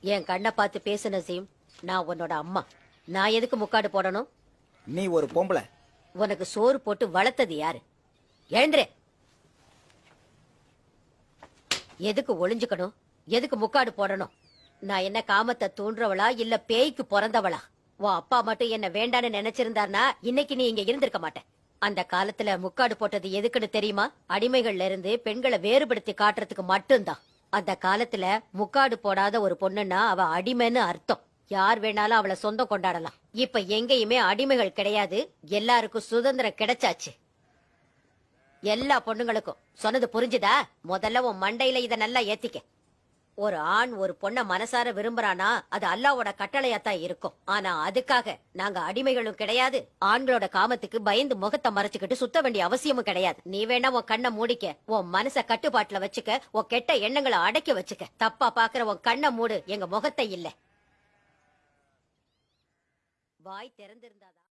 என் கண்ணை பார்த்து பேசு நசீம் நான் உன்னோட அம்மா. நான் எதுக்கு முக்காடு போடணும்? நீ ஒரு பொம்பளை. உனக்கு சோறு போட்டு வளர்த்தது யாரு? எழுந்துரு. எதுக்கு ஒளிஞ்சுக்கணும்? எதுக்கு முக்காடு போடணும்? நான் என்ன காமத்தை தூண்டுறவளா இல்ல பேய்க்கு பிறந்தவளா? உன் அப்பா மட்டும் என்ன வேண்டான்னு நினைச்சிருந்தாருனா இன்னைக்கு நீ இங்க இருந்திருக்க மாட்டேன். அந்த காலத்துல முக்காடு போட்டது எதுக்குன்னு தெரியுமா? அடிமைகள்ல இருந்து பெண்களை வேறுபடுத்தி காட்டுறதுக்கு மட்டும்தான். அந்த காலத்துல முக்காடு போடாத ஒரு பொண்ணுன்னா அவ அடிமைன்னு அர்த்தம். யார் வேணாலும் அவளை சொந்தம் கொண்டாடலாம். இப்ப எங்கேயுமே அடிமைகள் கிடையாது. எல்லாருக்கும் சுதந்திரம் கிடைச்சாச்சு. எல்லா பொண்ணுங்களுக்கும். சொன்னது புரிஞ்சுதா? முதல்ல உன் மண்டையில இத நல்லா ஏத்திக்க. ஒரு ஆண் ஒரு பொண்ண மனசார விரும்புறானா அது அல்லாவோட கட்டளையாத்தான் இருக்கும். ஆனா அதுக்காக நாங்க அடிமைகளும் கிடையாது ஆண்களோட காமத்துக்கு பயந்து முகத்தை மறைச்சுக்கிட்டு சுத்த வேண்டிய அவசியமும் கிடையாது. நீ வேணா உன் கண்ணை மூடிக்க உன் மனச கட்டுப்பாட்டுல வச்சுக்க உன் கெட்ட எண்ணங்களை அடக்கி வச்சுக்க. தப்பா பாக்குற உன் கண்ணை மூடு எங்க முகத்தை இல்ல. வாய் திறந்திருந்தாதான்